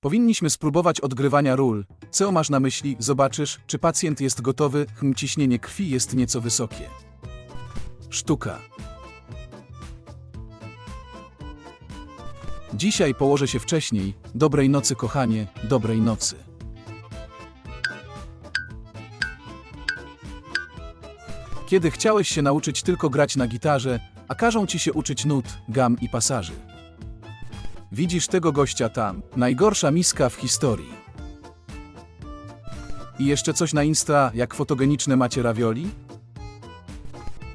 Powinniśmy spróbować odgrywania ról. Co masz na myśli? Zobaczysz, czy pacjent jest gotowy. Hm, ciśnienie krwi jest nieco wysokie. Sztuka. Dzisiaj położę się wcześniej. Dobrej nocy, kochanie, dobrej nocy. Kiedy chciałeś się nauczyć tylko grać na gitarze, a każą ci się uczyć nut, gam i pasaży. Widzisz tego gościa tam. Najgorsza miska w historii. I jeszcze coś na Insta, jak fotogeniczne macie ravioli?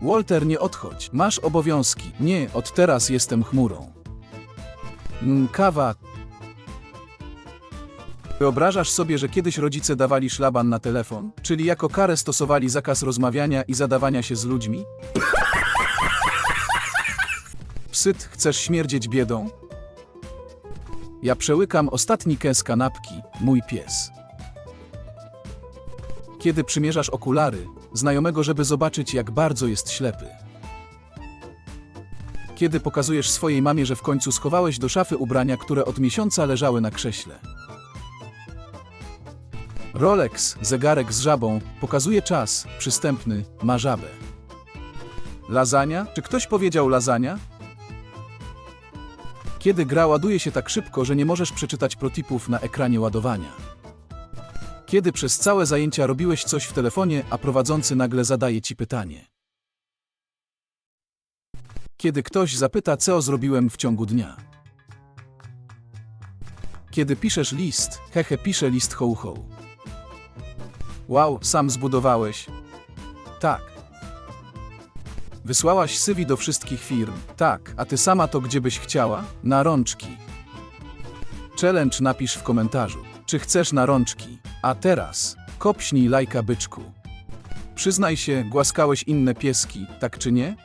Walter, nie odchodź. Masz obowiązki. Nie, od teraz jestem chmurą. Mm, kawa. Wyobrażasz sobie, że kiedyś rodzice dawali szlaban na telefon, czyli jako karę stosowali zakaz rozmawiania i zadawania się z ludźmi? Psyt, chcesz śmierdzieć biedą? Ja przełykam ostatni kęs kanapki, mój pies. Kiedy przymierzasz okulary, znajomego, żeby zobaczyć, jak bardzo jest ślepy. Kiedy pokazujesz swojej mamie, że w końcu schowałeś do szafy ubrania, które od miesiąca leżały na krześle. Rolex, zegarek z żabą, pokazuje czas, przystępny, ma żabę. Lasagna? Czy ktoś powiedział lasagna? Kiedy gra ładuje się tak szybko, że nie możesz przeczytać protipów na ekranie ładowania. Kiedy przez całe zajęcia robiłeś coś w telefonie, a prowadzący nagle zadaje ci pytanie. Kiedy ktoś zapyta, co zrobiłem w ciągu dnia. Kiedy piszesz list, hehe pisze list ho ho. Wow, sam zbudowałeś. Tak. Wysłałaś CV do wszystkich firm. Tak, a ty sama to gdzie byś chciała? Na rączki. Challenge napisz w komentarzu. Czy chcesz na rączki? A teraz, kopśnij lajka byczku. Przyznaj się, głaskałeś inne pieski, tak czy nie?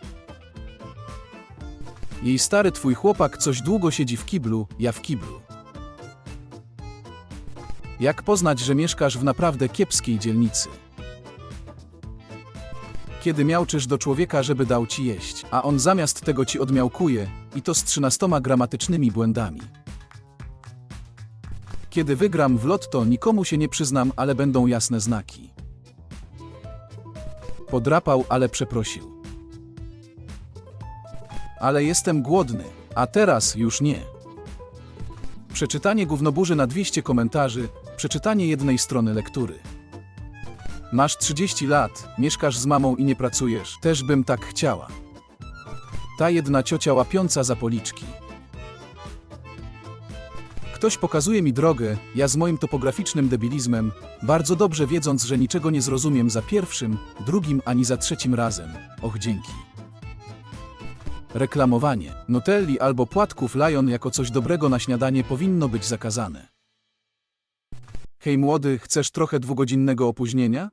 Jej stary twój chłopak coś długo siedzi w kiblu, ja w kiblu. Jak poznać, że mieszkasz w naprawdę kiepskiej dzielnicy? Kiedy miałczysz do człowieka, żeby dał ci jeść, a on zamiast tego ci odmiałkuje, i to z trzynastoma gramatycznymi błędami. Kiedy wygram w lotto, nikomu się nie przyznam, ale będą jasne znaki. Podrapał, ale przeprosił. Ale jestem głodny, a teraz już nie. Przeczytanie gównoburzy na 200 komentarzy, przeczytanie jednej strony lektury. Masz 30 lat, mieszkasz z mamą i nie pracujesz, też bym tak chciała. Ta jedna ciocia łapiąca za policzki. Ktoś pokazuje mi drogę, ja z moim topograficznym debilizmem, bardzo dobrze wiedząc, że niczego nie zrozumiem za pierwszym, drugim ani za trzecim razem. Och, dzięki. Reklamowanie. Nutelli albo płatków Lion jako coś dobrego na śniadanie powinno być zakazane. Hej młody, chcesz trochę dwugodzinnego opóźnienia?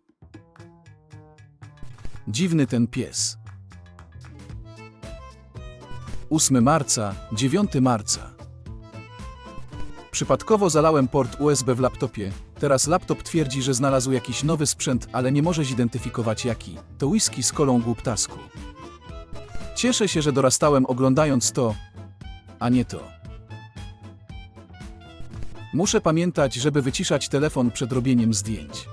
Dziwny ten pies. 8 marca, 9 marca. Przypadkowo zalałem port USB w laptopie. Teraz laptop twierdzi, że znalazł jakiś nowy sprzęt, ale nie może zidentyfikować jaki. To whisky z kolą głuptasku. Cieszę się, że dorastałem oglądając to, a nie to. Muszę pamiętać, żeby wyciszać telefon przed robieniem zdjęć.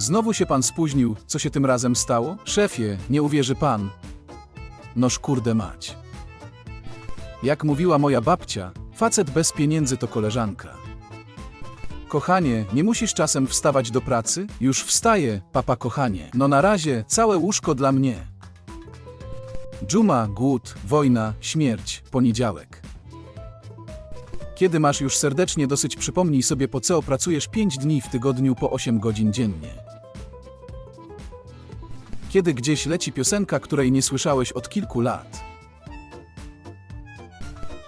Znowu się pan spóźnił, co się tym razem stało? Szefie, nie uwierzy pan. Noż kurde mać. Jak mówiła moja babcia, facet bez pieniędzy to koleżanka. Kochanie, nie musisz czasem wstawać do pracy? Już wstaję, papa kochanie. No na razie, całe łóżko dla mnie. Dżuma, głód, wojna, śmierć, poniedziałek. Kiedy masz już serdecznie dosyć, przypomnij sobie po co pracujesz 5 dni w tygodniu po 8 godzin dziennie. Kiedy gdzieś leci piosenka, której nie słyszałeś od kilku lat.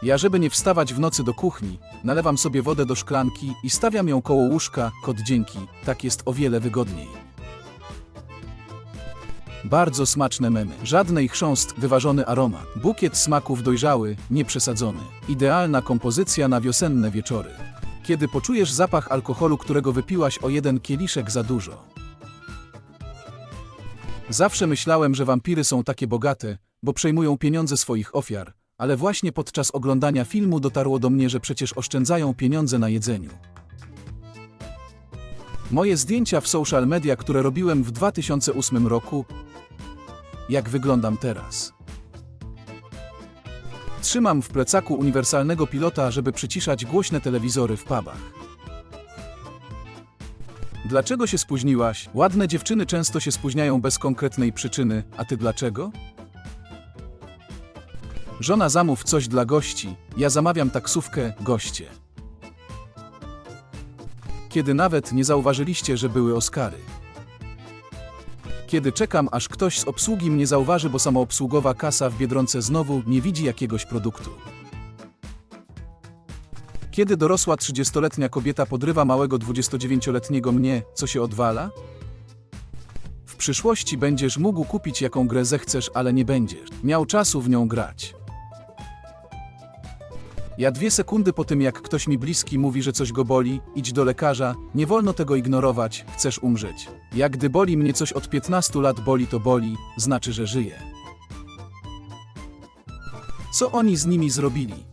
Ja, żeby nie wstawać w nocy do kuchni, nalewam sobie wodę do szklanki i stawiam ją koło łóżka, kod dzięki, tak jest o wiele wygodniej. Bardzo smaczne memy. Żadnej chrząst, wyważony aromat. Bukiet smaków dojrzały, nieprzesadzony. Idealna kompozycja na wiosenne wieczory. Kiedy poczujesz zapach alkoholu, którego wypiłaś o jeden kieliszek za dużo. Zawsze myślałem, że wampiry są takie bogate, bo przejmują pieniądze swoich ofiar, ale właśnie podczas oglądania filmu dotarło do mnie, że przecież oszczędzają pieniądze na jedzeniu. Moje zdjęcia w social media, które robiłem w 2008 roku, jak wyglądam teraz. Trzymam w plecaku uniwersalnego pilota, żeby przyciszać głośne telewizory w pubach. Dlaczego się spóźniłaś? Ładne dziewczyny często się spóźniają bez konkretnej przyczyny, a ty dlaczego? Żona zamów coś dla gości, ja zamawiam taksówkę, goście. Kiedy nawet nie zauważyliście, że były Oscary. Kiedy czekam, aż ktoś z obsługi mnie zauważy, bo samoobsługowa kasa w Biedronce znowu nie widzi jakiegoś produktu. Kiedy dorosła 30-letnia kobieta podrywa małego 29-letniego mnie, co się odwala? W przyszłości będziesz mógł kupić jaką grę zechcesz, ale nie będziesz miał czasu w nią grać. Ja dwie sekundy po tym, jak ktoś mi bliski mówi, że coś go boli, idź do lekarza, nie wolno tego ignorować, chcesz umrzeć. Jak gdy boli mnie coś od 15 lat boli, to boli, znaczy, że żyje. Co oni z nimi zrobili?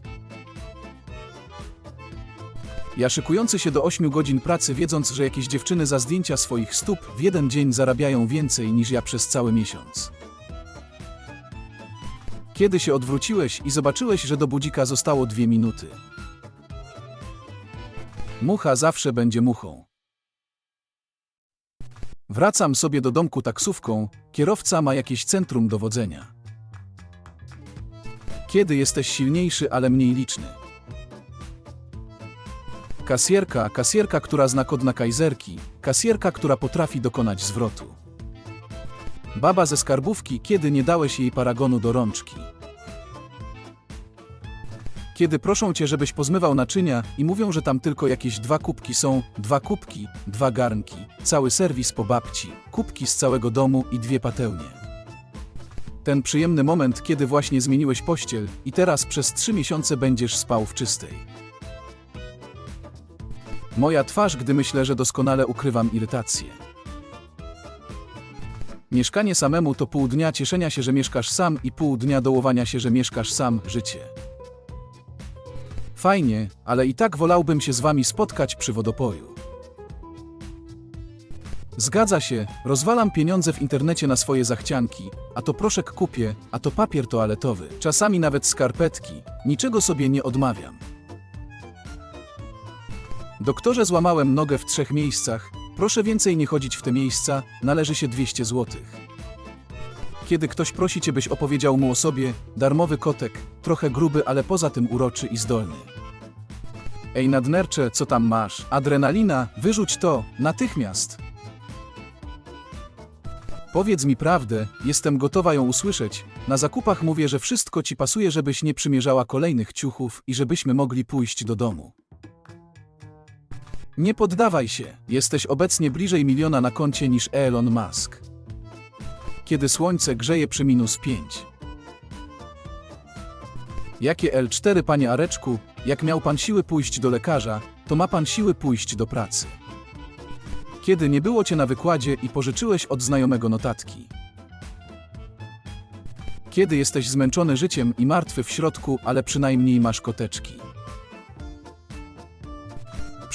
Ja szykujący się do 8 godzin pracy, wiedząc, że jakieś dziewczyny za zdjęcia swoich stóp w jeden dzień zarabiają więcej niż ja przez cały miesiąc. Kiedy się odwróciłeś i zobaczyłeś, że do budzika zostało dwie minuty. Mucha zawsze będzie muchą. Wracam sobie do domku taksówką, kierowca ma jakieś centrum dowodzenia. Kiedy jesteś silniejszy, ale mniej liczny. Kasjerka, kasjerka, która zna kod na kajzerki, kasjerka, która potrafi dokonać zwrotu. Baba ze skarbówki, kiedy nie dałeś jej paragonu do rączki. Kiedy proszą cię, żebyś pozmywał naczynia i mówią, że tam tylko jakieś dwa kubki są, dwa kubki, dwa garnki, cały serwis po babci, kubki z całego domu i dwie patelnie. Ten przyjemny moment, kiedy właśnie zmieniłeś pościel i teraz przez trzy miesiące będziesz spał w czystej. Moja twarz, gdy myślę, że doskonale ukrywam irytację. Mieszkanie samemu to pół dnia cieszenia się, że mieszkasz sam i pół dnia dołowania się, że mieszkasz sam, życie. Fajnie, ale i tak wolałbym się z wami spotkać przy wodopoju. Zgadza się, rozwalam pieniądze w internecie na swoje zachcianki, a to proszek kupię, a to papier toaletowy, czasami nawet skarpetki, niczego sobie nie odmawiam. Doktorze złamałem nogę w trzech miejscach, proszę więcej nie chodzić w te miejsca, należy się 200 złotych. Kiedy ktoś prosi cię, byś opowiedział mu o sobie, darmowy kotek, trochę gruby, ale poza tym uroczy i zdolny. Ej nadnercze, co tam masz? Adrenalina, wyrzuć to, natychmiast. Powiedz mi prawdę, jestem gotowa ją usłyszeć. Na zakupach mówię, że wszystko ci pasuje, żebyś nie przymierzała kolejnych ciuchów i żebyśmy mogli pójść do domu. Nie poddawaj się, jesteś obecnie bliżej miliona na koncie niż Elon Musk. Kiedy słońce grzeje przy minus 5. Jakie L4 panie Areczku, jak miał pan siły pójść do lekarza, to ma pan siły pójść do pracy. Kiedy nie było cię na wykładzie i pożyczyłeś od znajomego notatki. Kiedy jesteś zmęczony życiem i martwy w środku, ale przynajmniej masz koteczki.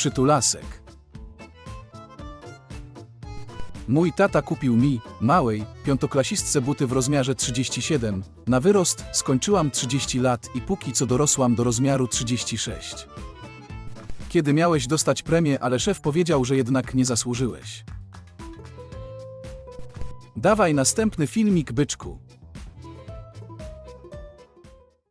Przytulasek. Mój tata kupił mi, małej, piątoklasistce buty w rozmiarze 37. Na wyrost skończyłam 30 lat i póki co dorosłam do rozmiaru 36. Kiedy miałeś dostać premię, ale szef powiedział, że jednak nie zasłużyłeś. Dawaj następny filmik, byczku.